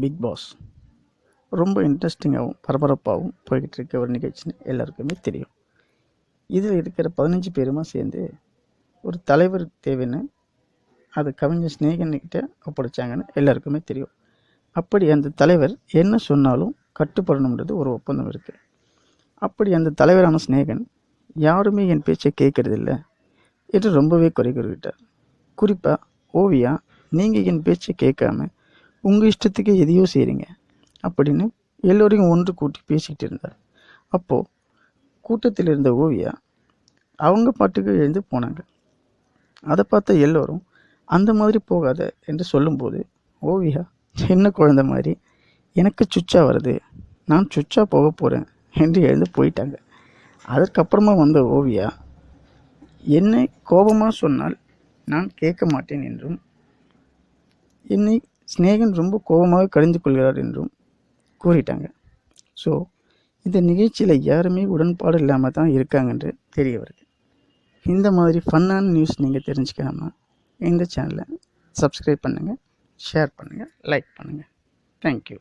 Big pass ரொம்ப இன்ட்ரெஸ்டிங்காகவும் பரபரப்பாகவும் போய்கிட்டு இருக்க ஒரு நிகழ்ச்சின்னு எல்லாருக்குமே தெரியும். இதில் இருக்கிற பதினஞ்சு பேருமா சேர்ந்து ஒரு தலைவர் தேவைன்னு அது கவிஞர் ஸ்நேகன்கிட்ட ஒப்படைச்சாங்கன்னு எல்லாருக்குமே தெரியும். அப்படி அந்த தலைவர் என்ன சொன்னாலும் கட்டுப்படணுன்றது ஒரு ஒப்பந்தம் இருக்குது அப்படி அந்த தலைவரான ஸ்நேகன் யாருமே என் பேச்சை கேட்கறதில்ல என்று ரொம்பவே குறை கூறிவிட்டார். குறிப்பாக ஓவியா நீங்கள் என் பேச்சை கேட்காம உங்கள் இஷ்டத்துக்கு எதையோ செய்கிறீங்க அப்படின்னு எல்லோரையும் ஒன்று கூட்டி பேசிக்கிட்டு இருந்தார். அப்போது கூட்டத்தில் இருந்த ஓவியா அவங்க பாட்டுக்கு எழுந்து போனாங்க. அதை பார்த்த எல்லோரும் அந்த மாதிரி போகாத என்று சொல்லும்போது ஓவியா சின்ன குழந்தை மாதிரி? எனக்கு சுச்சா வருது. நான் சுச்சா போக போகிறேன் என்று எழுந்து போயிட்டாங்க. அதற்கப்புறமா வந்த ஓவியா என்னை கோபமாக சொன்னால் நான் கேட்க மாட்டேன் என்றும் என்னை சிநேகன் ரொம்ப கோபமாக கடிந்து கொள்கிறார் என்றும் கூறிட்டாங்க. ஸோ இந்த நிகழ்ச்சியில் யாருமே உடன்பாடு இல்லாமல் தான் இருக்காங்கன்று தெரிய வருது. இந்த மாதிரி ஃபன்னான நியூஸ் நீங்கள் தெரிஞ்சுக்கணும்னா இந்த சேனலை சப்ஸ்கிரைப் பண்ணுங்கள் ஷேர் பண்ணுங்கள் லைக் பண்ணுங்கள் தேங்க்யூ